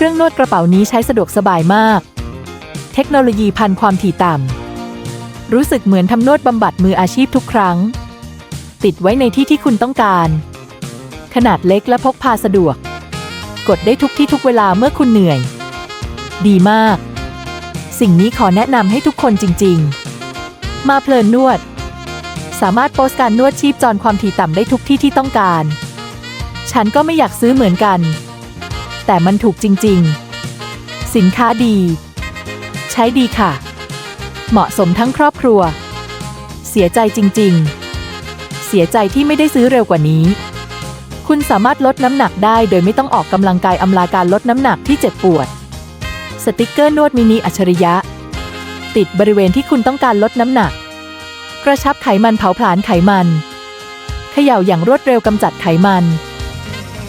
เครื่องนวดกระเป๋านี้ใช้สะดวกสบายมาก เทคโนโลยีพันความถี่ต่ำ รู้สึกเหมือนทำนวดบำบัดมืออาชีพทุกครั้ง ติดไว้ในที่ที่คุณต้องการ ขนาดเล็กและพกพาสะดวก กดได้ทุกที่ทุกเวลาเมื่อคุณเหนื่อย ดีมาก สิ่งนี้ขอแนะนำให้ทุกคนจริง ๆ มาเพลินนวด สามารถโพสการนวดชีพจรความถี่ต่ำได้ทุกที่ที่ต้องการ ฉันก็ไม่อยากซื้อเหมือนกัน แต่มันถูกจริง ๆ สินค้าดี ใช้ดีค่ะ เหมาะสมทั้งครอบครัว เสียใจจริง ๆ เสียใจที่ไม่ได้ซื้อเร็วกว่านี้ คุณสามารถลดน้ำหนักได้โดยไม่ต้องออกกำลังกายอำลาการลดน้ำหนักที่เจ็บปวด สติกเกอร์นวดมินิอัจฉริยะ ติดบริเวณที่คุณต้องการลดน้ำหนัก กระชับไขมันเผาผลาญไขมันเขย่าอย่างรวดเร็วกำจัดไขมัน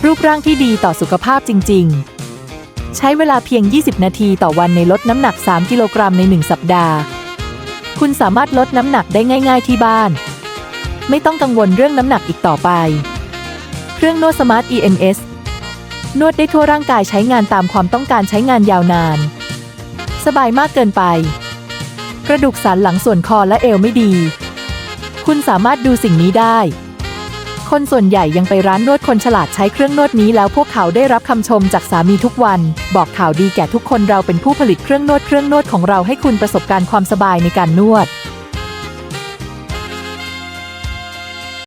รูปร่างที่ดีต่อสุขภาพจริง ๆ ใช้เวลาเพียง 20 นาทีต่อวันในลดน้ำหนัก 3 กิโลกรัมใน 1 สัปดาห์ คุณสามารถลดน้ำหนักได้ง่าย ๆ ที่บ้าน ไม่ต้องกังวลเรื่องน้ำหนักอีกต่อไป เครื่องนวดสมาร์ท EMS นวดได้ทั่วร่างกายใช้งานตามความต้องการใช้งานยาวนาน สบายมากเกินไป กระดูกสันหลังส่วนคอและเอวไม่ดี คุณสามารถดูสิ่งนี้ได้ คนส่วนใหญ่ยังไปร้านนวดคนฉลาดใช้เครื่องนวดนี้แล้วพวกเขาได้รับคำชมจากสามีทุกวัน บอกข่าวดีแก่ทุกคนเราเป็นผู้ผลิตเครื่องนวดเครื่องนวดของเราให้คุณประสบการณ์ความสบายในการนวด